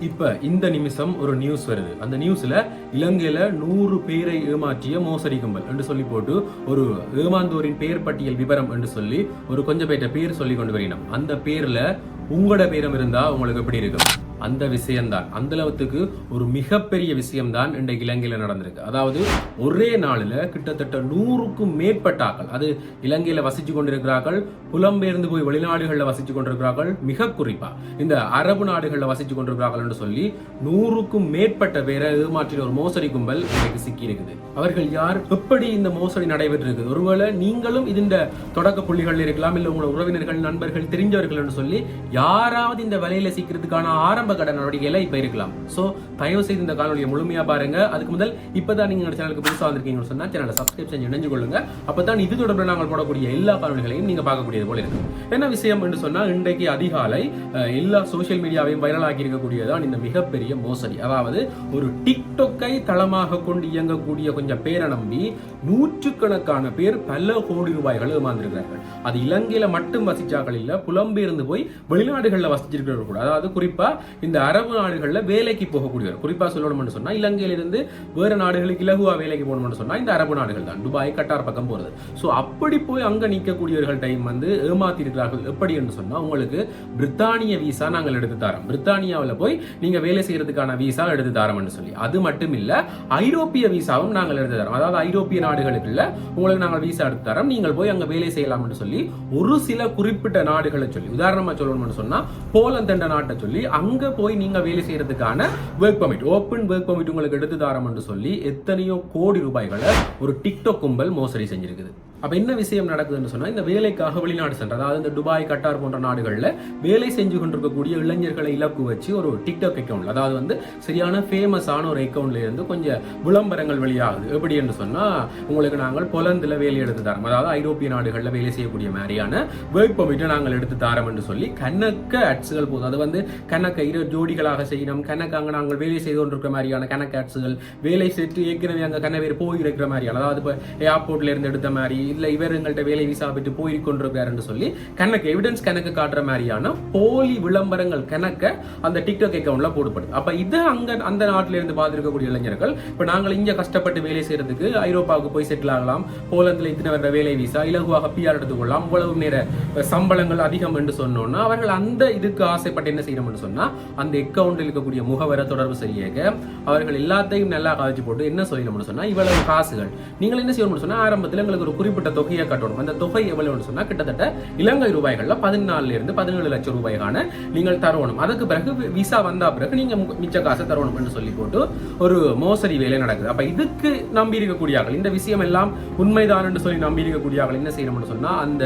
இப்ப இந்த நிமிஷம் ஒரு நியூஸ் வருது. அந்த நியூஸ்ல இலங்கையில நூறு பேரை ஏமாற்றிய மோசடி கும்பல் என்று சொல்லி போட்டு ஒரு ஏமாந்தோரின் பெயர் பட்டியல் விவரம் என்று சொல்லி ஒரு கொஞ்சம் பேர்ட்ட பேர் சொல்லி கொண்டு வரணும் அந்த பேர்ல உங்களோட பேரம் இருந்தா உங்களுக்கு எப்படி இருக்கும்? அந்த விஷயம்தான். அந்த அளவுக்கு ஒரு மிகப்பெரிய விஷயம்தான் இன்றைக்கு இலங்கையில் நடந்திருக்கு. அதாவது ஒரே நாளில் கிட்டத்தட்ட நூறுக்கும் மேற்பட்ட ஆக்கள் அது இலங்கையில் வசித்து கொண்டிருக்கிறார்கள் புலம்பெயர்ந்து போய் வெளிநாடுகளில் வசித்து கொண்டிருக்கிறார்கள் மிக குறிப்பாக இந்த அரபு நாடுகளில் வசித்து கொண்டிருக்கிறார்கள் என்று சொல்லி நூறுக்கும் மேற்பட்ட பேரை ஏமாற்றின ஒரு மோசடி கும்பல் இன்றைக்கு சிக்கியிருக்குது. அவர்கள் யார்? எப்படி இந்த மோசடி நடைபெற்றிருக்குது? ஒருவேளை நீங்களும் இந்த தொடக்க புள்ளிகள் இருக்கலாம் இல்லை உங்களோட உறவினர்கள் நண்பர்கள் தெரிஞ்சவர்கள் என்று சொல்லி யாராவது இந்த வலையில சிக்கிறதுக்கான ஆரம்ப கட்ட நடவடிக்கையில இப்போ இருக்கலாம். ஸோ தயவு செய்து இந்த காணொலியை முழுமையா பாருங்க. அதுக்கு முதல் இப்பதான் நீங்க சேனலுக்கு புதுசா வந்திருக்கீங்கன்னு சொன்னால் சேனலை சப்ஸ்கிரைப் செஞ்சு இணைஞ்சு கொள்ளுங்க. அப்பதான் இது தொடர்பில் நாங்கள் போடக்கூடிய எல்லா காணொலிகளையும் நீங்க பார்க்கக்கூடியது போல இருக்கு. என்ன விஷயம் என்று சொன்னா இன்றைக்கு அதிகாலை எல்லா சோஷியல் மீடியாவையும் வைரலாக்கி இருக்கக்கூடியதான் இந்த மிகப்பெரிய மோசடி. அதாவது ஒரு டிக்டொக்கை தளமாக கொண்டு இயங்கக்கூடிய கொஞ்சம் பேரை நம்பி நூற்றுக்கணக்கான பேர் பல கோடி ரூபாய்கள் ஏமாந்திருக்கிறார்கள். அது இலங்கையில மட்டும் வசிச்சாக்கள் இல்லை புலம்பெயர்ந்து போய் வெளிநாடுகளில் வசிச்சிருக்கிறவர்கள் கூட. அதாவது குறிப்பா இந்த அரபு நாடுகளில் வேலைக்கு போகக்கூடியவர். குறிப்பாக சொல்லணும்னு சொன்னால் இலங்கையிலிருந்து வேறு நாடுகளுக்கு இலகுவாக வேலைக்கு போகணும்னு சொன்னால் இந்த அரபு நாடுகள் தான். துபாய் கட்டார் பக்கம் போகிறது ஸோ அப்படி போய் அங்கே நிற்கக்கூடியவர்கள் டைம் வந்து ஏமாத்திருக்கிறார்கள். எப்படி என்று சொன்னால் உங்களுக்கு பிரித்தானிய விசா நாங்கள் எடுத்து தரோம். பிரித்தானியாவில் போய் நீங்கள் வேலை செய்யறதுக்கான விசா எடுத்து தரோம்னு சொல்லி. அது மட்டும் இல்லை ஐரோப்பிய விசாவும் நாங்கள் எடுத்து தரோம். அதாவது ஐரோப்பிய நாடுகளுக்குள்ள உங்களுக்கு நாங்கள் விசா எடுத்து தரோம். நீங்கள் போய் அங்கே வேலை செய்யலாம்னு சொல்லி ஒரு சில குறிப்பிட்ட நாடுகளை சொல்லி உதாரணமாக சொல்லணும்னு சொன்னால் போலந்து என்ற நாட்டை சொல்லி அங்கே போய் நீங்க வேலை செய்யறதுக்கான work permit open work permit உங்களுக்கு எடுத்து தரோம்னு சொல்லி எத்தனையோ கோடி ரூபாய்களை ஒரு டிக்டாக் கும்பல் மோசடி செஞ்சிருக்குது. அப்போ என்ன விஷயம் நடக்குதுன்னு சொன்னால் இந்த வேலைக்காக வெளிநாடு சென்ற அதாவது இந்த துபாய் கட்டார் போன்ற நாடுகளில் வேலை செஞ்சு கொண்டிருக்கக்கூடிய இளைஞர்களை இலக்கு வச்சு ஒரு டிக்டாக் அக்கௌண்ட் அதாவது வந்து சரியான ஃபேமஸான ஒரு அக்கௌண்ட்ல இருந்து கொஞ்சம் விளம்பரங்கள் வெளியாகுது. எப்படி என்று சொன்னால் உங்களுக்கு நாங்கள் பொலந்தில் வேலை எடுத்து தரோம். அதாவது ஐரோப்பிய நாடுகளில் வேலை செய்யக்கூடிய மாதிரியான ஒர்க் பர்மிட்டை நாங்கள் எடுத்து தரோம் என்று சொல்லி கணக்க அட்ஸுகள் போதும். அது வந்து கணக்க இரு ஜோடிகளாக செய்யணும். கணக்கு அங்கே நாங்கள் வேலை செய்து கொண்டிருக்கிற மாதிரியான கணக்கு அட்ஸுகள் வேலை செய்து ஏற்கனவே அங்கே கண்ண பேர் போயிருக்கிற மாதிரியான அதாவது இப்போ ஏர்போர்ட்ல இருந்து எடுத்த மாதிரி இல்லை இவர் எங்கள்கிட்ட வேலை விசா விட்டு போயிருக்கொண்டிருக்காருன்னு சொல்லி கணக்கு எவிடன்ஸ் கணக்கு காட்டுற மாதிரியான போலி விளம்பரங்கள் கணக்க அந்த டிக்டாக் அக்கௌண்ட்ல போடுப்படுது. அப்ப இது அங்க அந்த நாட்டில இருந்து பார்த்திருக்கக்கூடிய இளைஞர்கள் இப்போ நாங்கள் இங்கே கஷ்டப்பட்டு வேலை செய்யறதுக்கு ஐரோப்பாவுக்கு போய் செட்டில் ஆகலாம் போலந்தில் இத்தனை வர வேலை விசா இலகுவாக பிஆர் எடுத்துக்கொள்ளலாம் இவ்வளவு நேர சம்பளங்கள் அதிகம் என்று சொன்னோம்னா அவர்கள் அந்த இதுக்கு ஆசைப்பட்டு என்ன செய்யணும்னு சொன்னா அந்த அக்கவுண்டில் இருக்கக்கூடிய முகவரை தொடர்பு செய்ய அவர்கள் எல்லாத்தையும் நல்லா காய்ச்சி போட்டு என்ன சொல்லணும்னு சொன்னா இவ்வளவு காசுகள். நீங்கள் என்ன செய்யணும்னு சொன்னா ஆரம்பத்தில் எங்களுக்கு ஒரு குறிப்பிட்ட தொகையை கட்டணும். அந்த தொகை எவ்வளவுன்னு சொன்னா கிட்டத்தட்ட இலங்கை ரூபாய்கள்ல பதினாலுல இருந்து பதினேழு லட்சம் ரூபாய்க்கான நீங்கள் தரணும். அதுக்கு பிறகு விசா வந்தா பிறகு நீங்க மிச்ச காசை தரணும் என்று சொல்லி போட்டு ஒரு மோசடி வேலை நடக்குது. அப்ப இதுக்கு நம்பி இருக்கக்கூடியார்கள் இந்த விஷயம் எல்லாம் உண்மைதான் என்று சொல்லி நம்பி இருக்கக்கூடியார்கள் என்ன செய்யணும்னு சொன்னா அந்த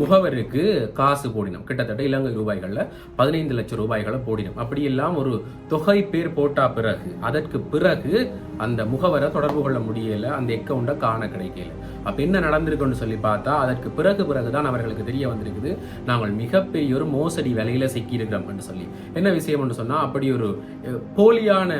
முகவருக்கு காசு போடினோம். கிட்டத்தட்ட இலங்கை ரூபாய்களில் பதினைந்து லட்சம் ரூபாய்களை போடினோம். அப்படி எல்லாம் ஒரு தொகை பேர் போட்டா பிறகு அதற்கு பிறகு அந்த முகவரை தொடர்பு கொள்ள முடியல அந்த எக்கவுண்டை காண கிடைக்கல. அப்போ என்ன நடந்திருக்குன்னு சொல்லி பார்த்தா அதற்கு பிறகு பிறகு தான் அவர்களுக்கு தெரிய வந்திருக்குது நாங்கள் மிகப்பெரிய ஒரு மோசடி விலையில் சிக்கி என்று சொல்லி. என்ன விஷயம்னு சொன்னால் அப்படி ஒரு போலியான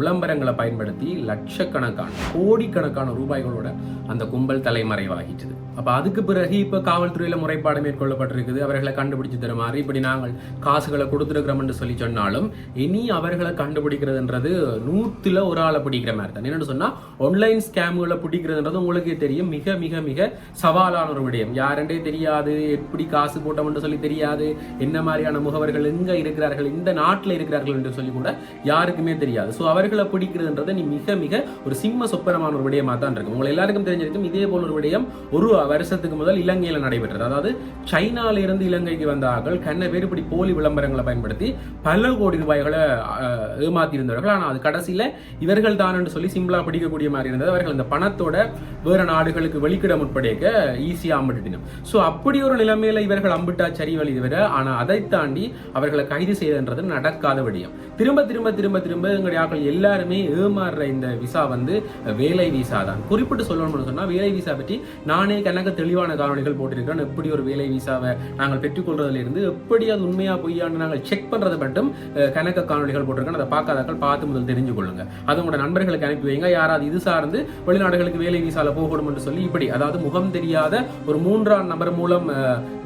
விளம்பரங்களை பயன்படுத்தி லட்சக்கணக்கான கோடிக்கணக்கான ரூபாய்களோட அந்த கும்பல் தலைமறைவாகிட்டது. அப்போ அதுக்கு பிறகு இப்போ காவல்துறையில் முறைப்பாடு மேற்கொள்ளப்பட்டிருக்குது. அவர்களை கண்டுபிடிச்சு தருமாறு இப்படி நாங்கள் காசுகளை கொடுத்துருக்கிறோம்னு என்று சொல்லி சொன்னாலும் இனி அவர்களை கண்டுபிடிக்கிறதுன்றது நூற்றில் ஒரு ஆளை பிடிக்கிற மாதிரி தான். என்னென்னு சொன்னால் ஆன்லைன் ஸ்கேம்களை பிடிக்கிறதுன்றது உங்களுக்கே தெரியும். மிக மிக மிக சவாலான ஒரு விடயம். யாருன்றே தெரியாது. எப்படி காசு போட்டோம் என்று சொல்லி தெரியாது. என்ன மாதிரியான முகவர்கள் எங்கே இருக்கிறார்கள் இந்த நாட்டில் இருக்கிறார்கள் என்று சொல்லி கூட யாருக்குமே தெரியாது. ஸோ அவர்களை பிடிக்கிறதுன்றது நீ மிக மிக ஒரு சிம்ம சொப்பனமான ஒரு விடயமாக தான் இருக்கும். உங்களை எல்லாருக்கும் தெரிஞ்சிருக்கும். இதே போல ஒரு விடயம் ஒரு வருஷத்துக்கு முதல் இலங்கையில் நடைபெற்றது. அதாவது சைனாவிலிருந்து இலங்கைக்கு வந்த ஆக்கள் கண்ண பேர் இப்படி போலி விளம்பரங்களை பயன்படுத்தி பல கோடி ரூபாய்களை ஏமாத்தியிருந்தவர்கள். ஆனால் அது கடைசியில் இவர்கள் தான் என்று சொல்லி சிம்பிளாக பிடிக்கக்கூடிய மாதிரி இருந்தது. அவர்கள் அந்த பணத்தோட வேறு நாடுகளுக்கு வெளிக்கிட முற்படைக்க ஈஸியாக அம்பிட்டுட்டினோம் ஸோ அப்படி ஒரு நிலைமையில் இவர்கள் அம்பிட்டா சரி வழி தவிர ஆனால் அதை தாண்டி அவர்களை கைது செய்தன்றது நடக்காத விடயம். திரும்ப திரும்ப திரும்ப திரும்ப எங்களுடைய ஆக்கள் எல்லாருமே ஏமாறுற இந்த விசா வந்து வேலை விசா தான் குறிப்பிட்டு சொல்லணும்னு சொன்னால் வேலை விசா பற்றி நானே எனக்கு தெளிவான காணொலிகள் போட்டிருக்கிறோம். எப்படி ஒரு வேலை விசாவை நாங்கள் பெற்றுக்கொள்றதுலேருந்து எப்படி அது உண்மையா பொய்யான்னு நாங்கள் செக் பண்றது மட்டும் கணக்க கணக்கு காணொலிகள் போட்டிருக்கோம் அதை பார்க்காதாக்கள் பார்த்து முதல் தெரிஞ்சு கொள்ளுங்க. அது உங்களோட நண்பர்களுக்கு அனுப்பி வைங்க. யாராவது இது சார்ந்து வெளிநாடுகளுக்கு வேலை விசால போகணும் என்று சொல்லி இப்படி அதாவது முகம் தெரியாத ஒரு மூன்றாம் நபர் மூலம்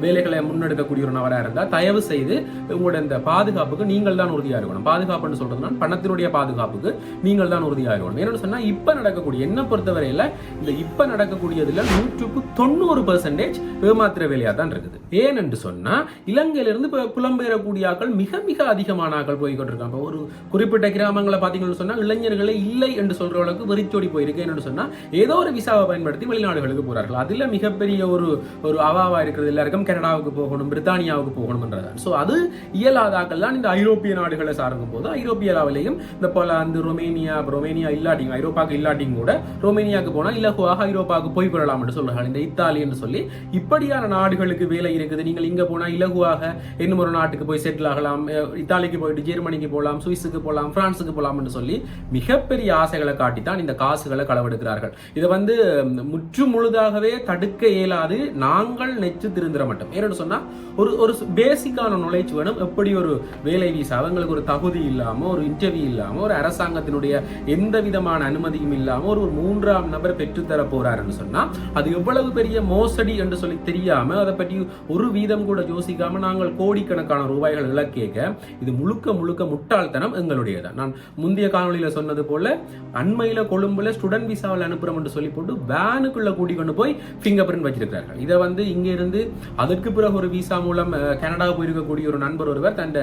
வேலைகளை முன்னெடுக்கக்கூடிய ஒரு நபராக இருந்தால் தயவு செய்து உங்களோட இந்த பாதுகாப்புக்கு நீங்கள் தான் உறுதியாக இருக்கணும். பாதுகாப்புன்னு சொல்றதுனா பணத்தினுடைய பாதுகாப்புக்கு நீங்கள் தான் உறுதியாக இருக்கணும். என்னன்னு சொன்னா இப்ப நடக்கக்கூடிய என்ன பொறுத்தவரையில இந்த இப்ப நடக்கக்கூடியதுல நூற்றுக்கு தொண்ணூறு பர்சன்டேஜ் ஏமாத்திர வேலையாக தான் இருக்குது. ஏன் என்று சொன்னால் இலங்கையில இப்போ புலம்பெயரக்கூடிய ஆக்கள் மிக மிக அதிகமான ஆக்கள் போய்கொண்டிருக்காங்க ஒரு குறிப்பிட்ட கிராமங்களை பார்த்தீங்கன்னு சொன்னால் இளைஞர்களே இல்லை என்று சொல்கிற அளவுக்கு வெறிச்சோடி போயிருக்கு. என்னன்னு சொன்னால் ஏதோ ஒரு விசாவை பயன்படுத்தி வெளிநாடுகளுக்கு போகிறார்கள் அதில் மிகப்பெரிய ஒரு ஒரு அவாவா இருக்கிறது எல்லாருக்கும் கனடாவுக்கு போகணும் பிரித்தானியாவுக்கு போகணும்ன்றதான் ஸோ அது இயலாதாக்கள் தான் இந்த ஐரோப்பிய நாடுகளை சார்ந்த போது ஐரோப்பியாவிலையும் இந்த போலாந்து ரொமேனியா ரொமேனியா இல்லாட்டிங்க ஐரோப்பாவுக்கு இல்லாட்டிங்க கூட ரொமேனியாவுக்கு போனால் இலகுவாக ஐரோப்பாவுக்கு போய் கொள்ளலாம் என்று சொல்கிறார்கள் இந்த இத்தாலி என்று சொல்லி இப்படியான நாடுகளுக்கு வேலை இருக்குது. நீங்கள் இங்க போனா இலகுவாக இன்னும் ஒரு நாட்டுக்கு போய் செட்டில் ஆகலாம். இத்தாலிக்கு போயிட்டு ஜெர்மனிக்கு போகலாம் சுவிஸுக்கு போகலாம் பிரான்ஸுக்கு போகலாம் என்று சொல்லி மிகப்பெரிய ஆசைகளை காட்டித்தான் இந்த காசுகளை களவெடுக்கிறார்கள். இதை வந்து முற்று முழுதாகவே தடுக்க இயலாது. நாங்கள் நெச்சு திருந்திர மட்டும். ஏன்னு சொன்னா ஒரு ஒரு பேசிக்கான நுழைச்சு வேணும். எப்படி ஒரு வேலை வீசா அவங்களுக்கு ஒரு தகுதி இல்லாம ஒரு இன்டர்வியூ இல்லாம ஒரு அரசாங்கத்தினுடைய எந்த விதமான அனுமதியும் இல்லாம ஒரு ஒரு மூன்றாம் நபர் பெற்றுத்தர போறாருன்னு சொன்னா அது எவ்வளவு பெரிய மோசடி என்று சொல்லி தெரியாம அதை பற்றி ஒரு வீதம் கூட யோசிக்காம நாங்கள் கோடிக்கணக்கான ரூபாய்கள் இலக்கேக்க இது முழுக்க முழுக்க முட்டாள்தனம் எங்களுடையதான் நான் முந்தைய காணொலியில சொன்னது போல அண்மையில கொழும்புல ஸ்டூடெண்ட் விசாவில் அனுப்புறோம் என்று சொல்லி போட்டு வேனுக்குள்ள கூட்டி கொண்டு போய் ஃபிங்கர் பிரிண்ட் வச்சிருக்கிறார்கள். இதை வந்து இங்க இருந்து அதற்கு பிறகு ஒரு விசா மூலம் கனடா போயிருக்கக்கூடிய ஒரு நண்பர் ஒருவர் தன்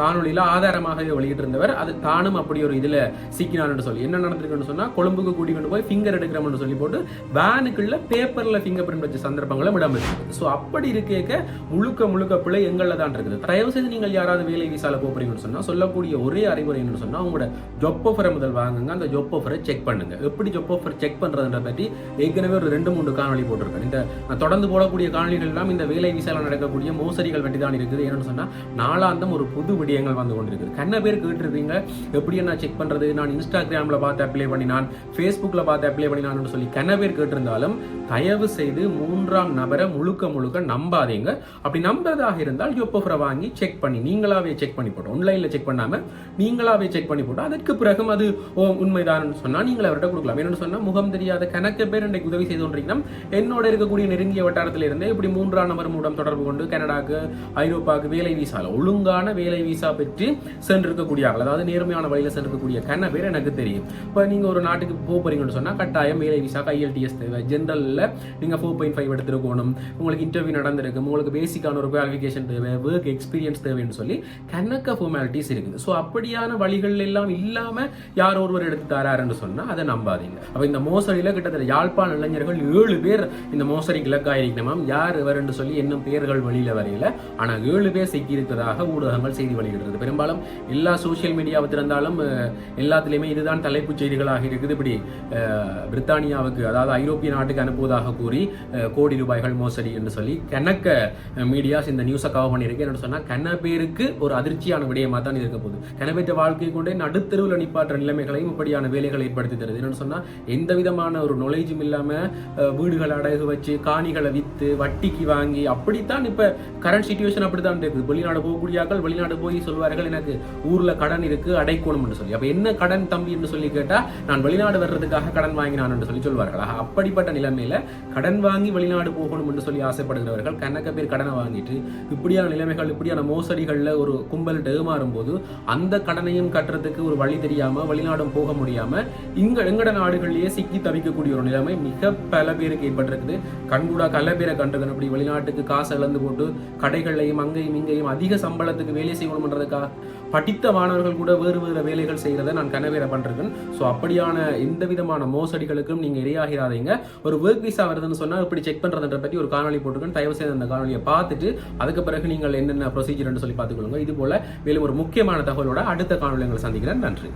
காணொளியில ஆதாரமாக வெளியிட்டிருந்தவர். அது தானும் அப்படி ஒரு இதுல சிக்கினான் என்று சொல்லி. என்ன நடந்திருக்குன்னு சொன்னா கொழும்புக்கு கூட்டி கொண்டு போய் ஃபிங்கர் எடுக்கிறோம்னு சொல்லி போட்டு வேனுக்குள்ள பேப்பர்ல ஃபிங்கர் பிரிண்ட் வச்ச சந்தர்ப்பங்களும் இடம்பெற்றிருக்கு ஸோ அப்படி இருக்கேக்க முழுக்க முழுக்க பிள்ளை எங்களில் தான் இருக்குது. தயவு செய்து நீங்கள் யாராவது வேலை விசால போறீங்கன்னு சொன்னால் சொல்லக்கூடிய ஒரே அறிவுரை என்னன்னு சொன்னால் உங்களோட ஜொப் ஆஃபரை முதல் வாங்குங்க. அந்த ஜொப் ஆஃபரை செக் பண்ணுங்க. எப்படி ஜொப் ஆஃபர் செக் பண்றதுன்ற பற்றி ஏற்கனவே ஒரு ரெண்டு மூணு காணொளி போட்டிருக்கேன் இந்த நான் தொடர்ந்து போடக்கூடிய காணொலிகள்லாம் இந்த வேலை விசால நடக்கக்கூடிய மோசடிகள் பற்றி தான் இருக்குது. என்னன்னு சொன்னால் நாளாந்தம் ஒரு புது விடயங்கள் வந்து கொண்டிருக்குது. கண்ண பேர் கேட்டிருப்பீங்க. எப்படி நான் செக் பண்ணுறது நான் இன்ஸ்டாகிராமில் பார்த்து அப்ளை பண்ணினான். ஃபேஸ்புக்கில் பார்த்து அப்ளை பண்ணினான்னு சொல்லி கண்ண பேர் கேட்டிருந்தாலும் தயவு செய்து மூன்றாம் நபரை முழுக்க முழுக்க நம்பாதீங்க. அப்படி நம்புறதாக இருந்தால் ஜொப் வாங்கி செக் பண்ணி நீங்களாவே செக் பண்ணி போட்டோம் ஆன்லைனில் செக் பண்ணாம நீங்களாவே செக் பண்ணி போட்டோம் அதற்கு பிறகும் அது ஓ உண்மைதான் சொன்னால் நீங்கள் அவர்கிட்ட கொடுக்கலாம். என்னென்னு சொன்னால் முகம் தெரியாத கணக்கு பேர் இன்றைக்கு உதவி செய்து கொண்டிருக்கீங்கன்னா என்னோட இருக்கக்கூடிய நெருங்கிய வட்டாரத்தில் இருந்தே இப்படி மூன்றாம் நபர் மூலம் தொடர்பு கொண்டு கனடாக்கு ஐரோப்பாவுக்கு வேலை விசால ஒழுங்கான வேலை விசா பெற்று சென்றிருக்கக்கூடிய ஆள் அதாவது நேர்மையான வழியில் சென்றிருக்கக்கூடிய கண்ண பேர் எனக்கு தெரியும். இப்போ நீங்கள் ஒரு நாட்டுக்கு போக போறீங்கன்னு சொன்னால் கட்டாயம் வேலை விசா ஐஎல்டிஎஸ் தேவை ஜென்ரல்ல நீங்கள் ஃபோர் பாயிண்ட் ஃபைவ் எடுத்துருக்கணும். உங்களுக்கு இன்டர்வியூ நடந்திருக்கு. உங்களுக்கு பேசிக்கான ஒரு குவாலிஃபிகேஷன் தேவை ஒர்க் எக்ஸ்பீரியன்ஸ் தேவைன்னு சொல்லி கணக்க ஃபார்மாலிட்டிஸ் இருக்குது. ஸோ அப்படியான வழிகள் எல்லாம் இல்லாமல் யார் ஒருவர் எடுத்து தராருன்னு சொன்னால் அதை நம்பாதீங்க. அப்போ இந்த மோசடியில் கிட்டத்தட்ட யாழ்ப்பாண இளைஞர்கள் ஏழு பேர் இந்த மோசடிக்கு இலக்காயிருக்கணும் யார் இவர்னு சொல்லி இன்னும் பேர்கள் வழியில் வரையில. ஆனால் ஏழு பேர் சிக்கி இருக்கிறதாக ஊடகங்கள் செய்தி வெளியிடுறது பெரும்பாலும் எல்லா சோஷியல் மீடியாவை திறந்தாலும் எல்லாத்துலேயுமே இதுதான் தலைப்புச் செய்திகளாக இருக்குது. இப்படி பிரித்தானியாவுக்கு அதாவது ஐரோப்பிய நாட்டுக்கு அனுப்புவதாக கூறி கூறி கோடி ரூபாய்கள் மோசடி என்று சொல்லி கணக்க மீடியாஸ் இந்த நியூஸை கவர் பண்ணியிருக்கு. என்னன்னு சொன்னா கன பேருக்கு ஒரு அதிர்ச்சியான விடயமா தான் இருக்க போகுது. கனபேற்ற வாழ்க்கை கொண்டே நடுத்தருவில் நிப்பாற்ற நிலைமைகளையும் இப்படியான வேலைகளை ஏற்படுத்தி தருது. என்னன்னு சொன்னா எந்த விதமான ஒரு நுழைஜும் இல்லாமல் வீடுகளை அடகு வச்சு காணிகளை வித்து வட்டிக்கு வாங்கி அப்படித்தான் இப்ப கரண்ட் சுச்சுவேஷன் அப்படித்தான் இருக்குது. வெளிநாடு போகக்கூடியாக்கள் வெளிநாடு போய் சொல்வார்கள் எனக்கு ஊர்ல கடன் இருக்கு அடைக்கணும்னு சொல்லி. அப்போ என்ன கடன் தம்பி என்று சொல்லி கேட்டா நான் வெளிநாடு வர்றதுக்காக கடன் வாங்கினான் என்று சொல்லி சொல்வார்கள். அப்படிப்பட்ட நிலைமையில கடன் வாங்கி வெளிநாடு போகணும் என்று சொல்லி ஆசைப்படுகிறவர்கள் கணக்க பேர் கடனை வாங்கிட்டு இப்படியான நிலைமைகள் இப்படியான மோசடிகளில் ஒரு கும்பல் ஏமாறும் போது அந்த கடனையும் கட்டுறதுக்கு ஒரு வழி தெரியாமல் வெளிநாடும் போக முடியாமல் இங்க எங்கட நாடுகளிலேயே சிக்கி தவிக்கக்கூடிய ஒரு நிலைமை மிக பல பேருக்கு ஏற்பட்டிருக்குது. கண்கூடா கல பேரை கண்டிருக்கணும் இப்படி வெளிநாட்டுக்கு காசு இழந்து போட்டு கடைகள்லையும் அங்கேயும் இங்கேயும் அதிக சம்பளத்துக்கு வேலை செய்யணும்ன்றதுக்காக படித்த மாணவர்கள் கூட வேறு வேறு வேலைகள் செய்கிறத நான் கனவேற பண்ணுறேன் ஸோ அப்படியான எந்த விதமான மோசடிகளுக்கும் நீங்கள் இரையாகிறாதீங்க. ஒரு ஒர்க் விசா வருதுன்னு சொன்னால் இப்படி செக் பண்ணுறதுன்ற பற்றி ஒரு காணொலி போட்டுருக்கேன். தயவு செய்து அந்த காணொலியை பார்த்துட்டு அதுக்கு பிறகு நீங்கள் என்னென்ன ப்ரொசீஜர்னு சொல்லி பார்த்துக்கொள்ளுங்க. இது போல் மேலும் ஒரு முக்கியமான தகவலோட அடுத்த காணொலி உங்களை சந்திக்கிறேன். நன்றி.